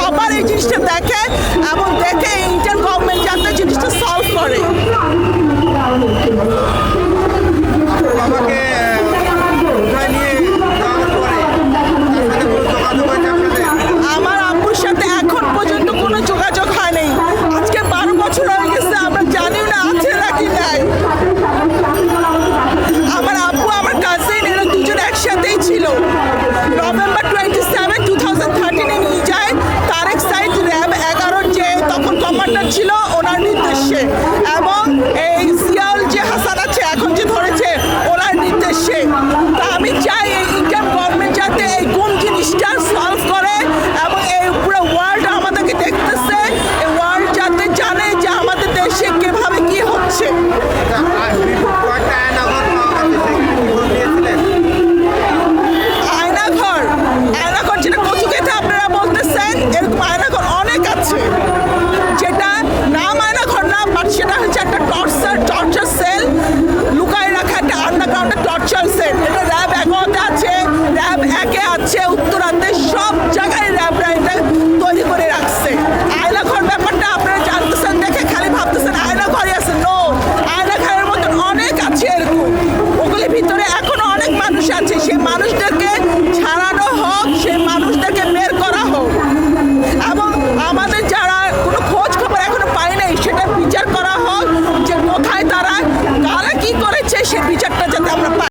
সবার এই জিনিসটা দেখে এবং দেখে ইন্ডিয়ান গভর্নমেন্ট যাতে জিনিসটা সলভ করে। আমার আব্বুর সাথে এখন পর্যন্ত কোনো যোগাযোগ হয় আজকে বারো বছর হয়ে গেছে না আছে নাকি আমার আব্বু আমার দুজন একসাথেই ছিল। নভেম্বর আসে